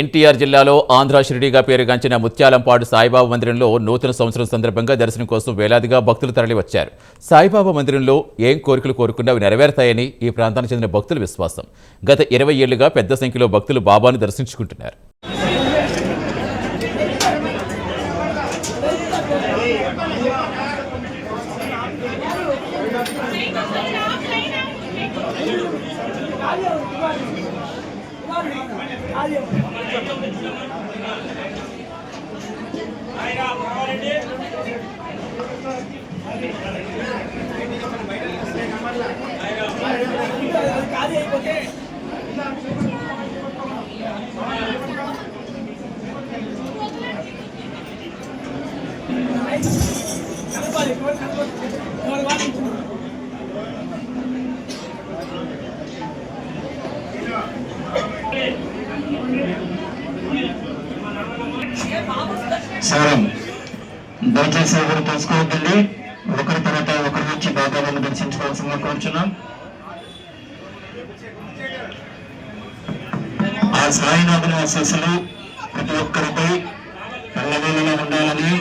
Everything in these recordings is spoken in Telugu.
ఎన్టీఆర్ జిల్లాలో ఆంధ్ర షిరిడిగా పేరుగాంచిన ముత్యాలంపాడు సాయిబాబా మందిరంలో నూతన సంవత్సరం సందర్భంగా దర్శనం కోసం వేలాదిగా భక్తులు తరలివచ్చారు. సాయిబాబా మందిరంలో ఏం కోరికలు కోరుకున్నా అవి నెరవేరుతాయని ఈ ప్రాంతానికి చెందిన భక్తుల విశ్వాసం. గత ఇరవై ఏళ్ళుగా పెద్ద సంఖ్యలో భక్తులు బాబాను దర్శించుకుంటున్నారు. Adiós. సారం. దయచేసి ఎవరు తెలుసుకోవద్దండి. ఒకరి తర్వాత ఒకరి నుంచి భాగాలను దర్శించుకోవాల్సిందిగా కోరుచున్నాం. ఆ సాయినాథుని ఆశీస్సులు ప్రతి ఒక్కరిపై ఎల్లవేళలా ఉండాలని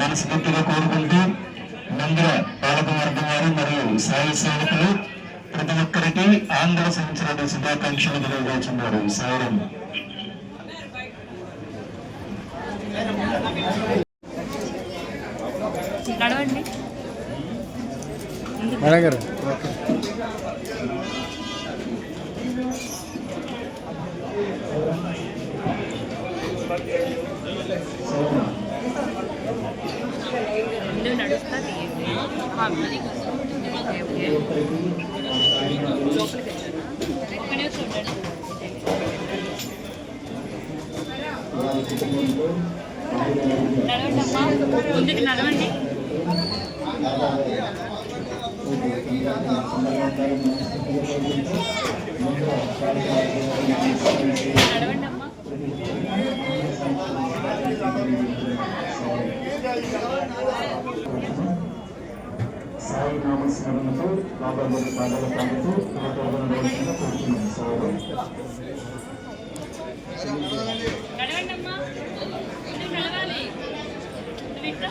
మనస్ఫూర్తిగా కోరుకుంటూ మందిర పాలకవర్గం వారు మరియు సాయి సేవకులు ప్రతి ఒక్కరికి ఆంధ్ర సంవత్సరాల శుభాకాంక్షలు తెలియజేస్తున్నారు. సాయిరం నడవండి మేడం ఓకే నడవండి అమ్మా. ముందుకు నడవండి. సాయి నామస్మరణతో బాబాలోని పాదాలు పాడుతూ తోటలను కోరుతున్నాం సాయి నడవండి అమ్మా ముందుకు నడవాలి నువ్వు ఇట్లా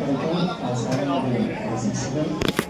అమ్మా మా రెండమ్మా మా నడవండి మా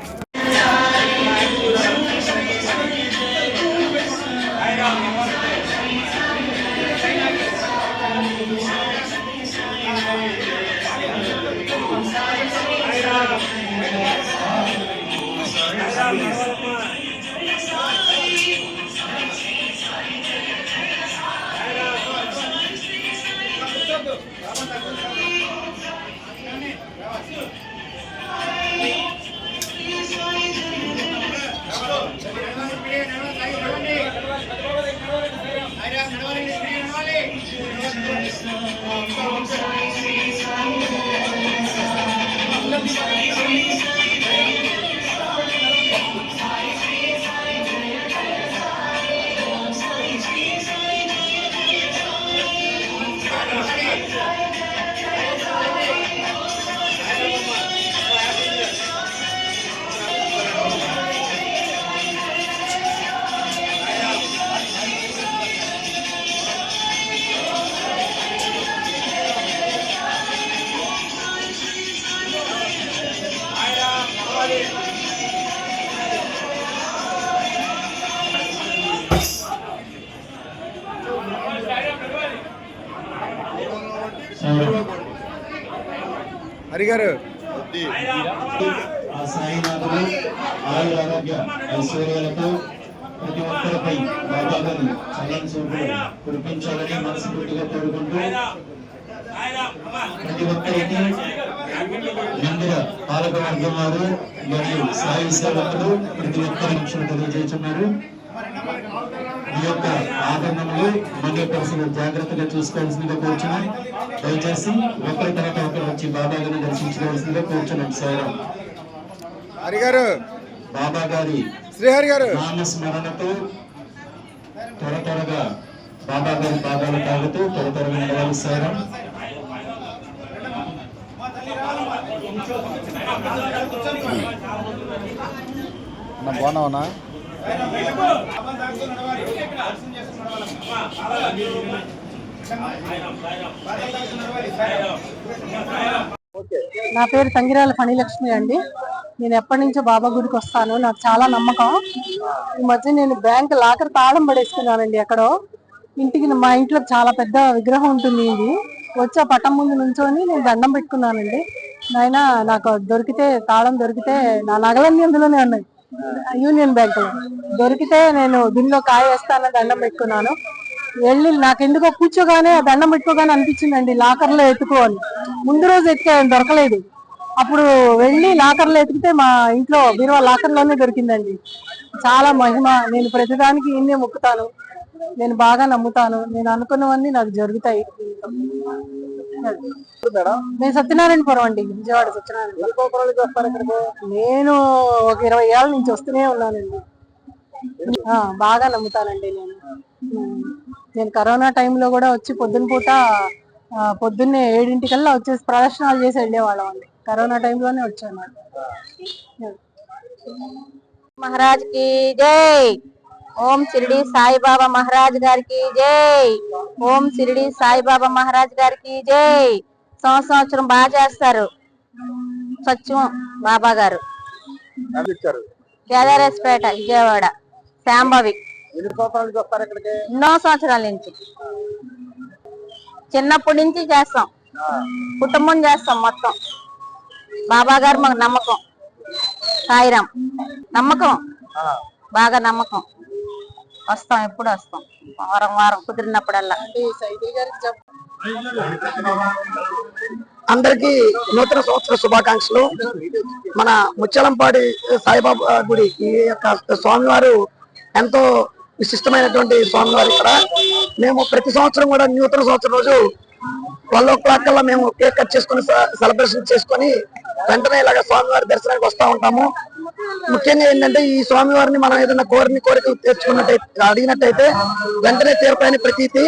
నడవండి హరి గారు ఆ సాయినాథుడు ఆయుర ఆరోగ్య ఐశ్వర్యాలతో ప్రతి ఒక్కరిపై బాబాగారు చల్లని చూపులు కురిపించాలని మనస్ఫూర్తిగా కోరుకుంటూ ప్రతి ఒక్కరికి మందిర పాలకవర్గం వారు మరియు సాయి సేవకులు ప్రతి ఒక్క నిమిషం తెలియజేస్తున్నారు. ఈ యొక్క ఆభరణములు మందిర పరిస్థితులు జాగ్రత్తగా చూసుకోవాల్సిందిగా కూర్చున్నాం దయచేసి ఒకరి తర్వాత ఒకరు వచ్చి బాబా గారిని దర్శించుకోవాల్సిందిగా కూర్చున్నాం సార్ హరి గారు. బాబా గారి శ్రీహరి గారు. నామస్మరణతో త్వర త్వరగా బాబా గారి పాదాలు తాగుతూ త్వర త్వరగా నడవాలి సారం నా బాగున్నావునా నా పేరు తంగిరాల ఫణిలక్ష్మి అండి. నేను ఎప్పటి నుంచో బాబా గుడికి వస్తాను. నాకు చాలా నమ్మకం. ఈ మధ్య నేను బ్యాంక్ లాకర్ తాళం పడేసుకున్నానండి ఎక్కడో. ఇంటికి మా ఇంట్లో చాలా పెద్ద విగ్రహం ఉంటుంది ఇది. వచ్చి ఆ పట్టం ముందు నుంచొని నేను దండం పెట్టుకున్నానండి. నాయన నాకు దొరికితే తాళం దొరికితే నా నగలన్నీ అందులోనే ఉన్నాయి. యూనియన్ బ్యాంక్లో దొరికితే నేను దీనిలో కాయ వేస్తానని దండం పెట్టుకున్నాను. వెళ్ళి నాకు ఎందుకో కూర్చోగానే ఆ దండం పెట్టుకోగానే అనిపించిందండి లాకర్లో ఎత్తుకోవాలి ముందు రోజు ఎత్తుకాను దొరకలేదు. అప్పుడు వెళ్ళి లాకర్లో ఎతికితే మా ఇంట్లో బీరువా లాకర్లోనే దొరికిందండి. చాలా మహిమ. నేను ప్రతిదానికి ఇన్నే మొక్కుతాను. నేను బాగా నమ్ముతాను. నేను అనుకున్నవన్నీ నాకు జరుగుతాయి. నేను సత్యనారాయణపురం అండి విజయవాడ సత్యనారాయణ నేను ఒక ఇరవై ఏళ్ళ నుంచి వస్తూనే ఉన్నానండి. బాగా నమ్ముతానండి నేను. నేను కరోనా టైంలో కూడా వచ్చి పొద్దున పూట పొద్దున్నే ఏడింటికల్లా వచ్చేసి ప్రదర్శనాలు చేసి వెళ్ళేవాళ్ళం అండి. కరోనా టైంలోనే వచ్చాను. మహారాజ్కి జై! ఓం షిరిడి సాయిబాబా మహారాజ్ గారికి జై. ఓం షిరిడి సాయిబాబా మహారాజ్ గారికి జై. సంవత్సరం సంవత్సరం బాగా చేస్తారు. సత్యం బాబా గారు. కేదారేశ్పేట విజయవాడ శాంభవి. ఎన్ని సంవత్సరాల నుంచి వస్తారు ఇక్కడికి? ఎన్నో సంవత్సరాల నుంచి. చిన్నప్పటి నుంచి చేస్తాం. కుటుంబం చేస్తాం మొత్తం. బాబా గారు మాకు నమ్మకం. సాయిరాం. నమ్మకం. బాగా నమ్మకం. వస్తాం ఎప్పుడు వస్తాం. వారం వారం కుదిరినప్పుడల్లా. అందరికీ నూతన సంవత్సర శుభాకాంక్షలు. మన ముచ్చలంపాడి సాయిబాబా గుడి ఈ యొక్క స్వామివారు ఎంతో విశిష్టమైనటువంటి స్వామివారు ఇక్కడ. మేము ప్రతి సంవత్సరం కూడా నూతన సంవత్సరం రోజు ట్వెల్వ్ ఓ క్లాక్ కల్లా మేము కేక్ కట్ చేసుకుని సెలబ్రేషన్ చేసుకొని వెంటనే ఇలాగ స్వామివారి దర్శనానికి వస్తూ ఉంటాము. ముఖ్యంగా ఏంటంటే ఈ స్వామివారిని మనం ఏదైనా కోరిని కోరికలు తెచ్చుకున్నట్టయితే అడిగినట్టయితే వెంటనే తీర్పాయని ప్రతీతి.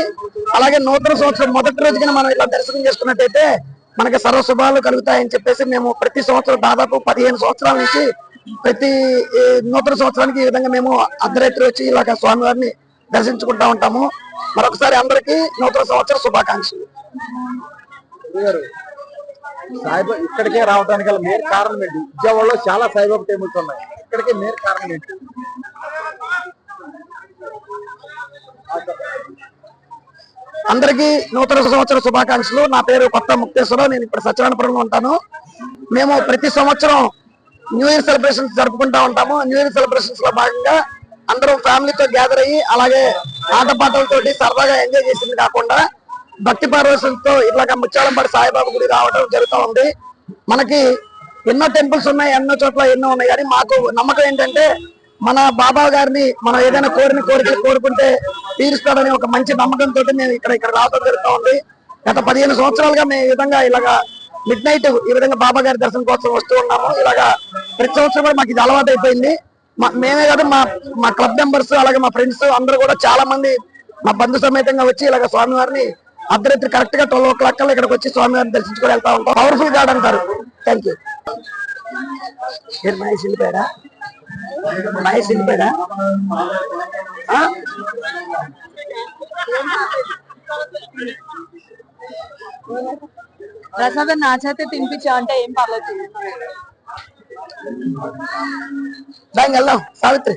అలాగే నూతన సంవత్సరం మొదటి రోజున మనం ఇలా దర్శనం చేసుకున్నట్టయితే మనకి సర్వ శుభాలు కలుగుతాయని చెప్పేసి మేము ప్రతి సంవత్సరం దాదాపు పదిహేను సంవత్సరాల నుంచి ప్రతి నూతన సంవత్సరానికి ఈ విధంగా మేము అర్ధరాత్రి వచ్చి ఇలాగ స్వామివారిని దర్శించుకుంటా ఉంటాము. మరొకసారి అందరికీ నూతన సంవత్సర శుభాకాంక్షలు. సాయిబాబా ఇక్కడికే రావడానికి గల మేర్ కారణం ఏంటి? విజయవాడలో చాలా సాయిబాబా టెంపుల్స్ ఉన్నాయి. ఇక్కడికే మేర్ కారణం ఏంటి? అందరికీ నూతన సంవత్సర శుభాకాంక్షలు. నా పేరు కొత్త ముక్తేశ్వరరావు. నేను ఇప్పుడు సత్యనారాయణపురంలో ఉంటాను. మేము ప్రతి సంవత్సరం న్యూ ఇయర్ సెలబ్రేషన్స్ జరుపుకుంటా ఉంటాము. న్యూ ఇయర్ సెలబ్రేషన్స్లో భాగంగా అందరం ఫ్యామిలీతో గ్యాదర్ అయ్యి అలాగే ఆటపాటలతోటి సరదాగా ఎంజాయ్ చేసింది కాకుండా భక్తి పార్వశంతో ఇట్లాగా ముచ్చాలంపాడు సాయిబాబా గుడి రావడం జరుగుతూ ఉంది. మనకి ఎన్నో టెంపుల్స్ ఉన్నాయి ఎన్నో చోట్ల ఎన్నో ఉన్నాయి. కానీ మాకు నమ్మకం ఏంటంటే మన బాబా గారిని మనం ఏదైనా కోరిన కోరికలు కోరుకుంటే తీరుస్తాడని ఒక మంచి నమ్మకంతో మేము ఇక్కడ ఇక్కడ రావడం జరుగుతూ ఉంది. గత పదిహేను సంవత్సరాలుగా మేము ఈ విధంగా ఇలాగా మిడ్ నైట్ ఈ విధంగా బాబా గారి దర్శనం కోసం వస్తూ ఉన్నాము. ఇలాగా ప్రతి సంవత్సరం కూడా మాకు ఇది అలవాటు అయిపోయింది మేమే కాదు మా మా క్లబ్ మెంబర్స్ అలాగే మా ఫ్రెండ్స్ అందరూ కూడా చాలా మంది మా బంధు సమేతంగా వచ్చి ఇలాగ స్వామివారిని అర్ధరాత్రి కరెక్ట్గా ట్వెల్వ్ ఓ క్లాక్ కల్లా ఇక్కడికి వచ్చి స్వామివారిని దర్శించుకొని వెళ్తా ఉంటాం. పవర్ఫుల్ గాడ్ అంటారు. థ్యాంక్ యూ మహేష్ వెళ్ళిపోయారా మహేష్ వెళ్ళిపోయారా ఆ? ప్రసాదం నా చేతే తినిపించా అంటే ఏం పర్లేదు. దానికి వెళ్దాం. సావిత్రి.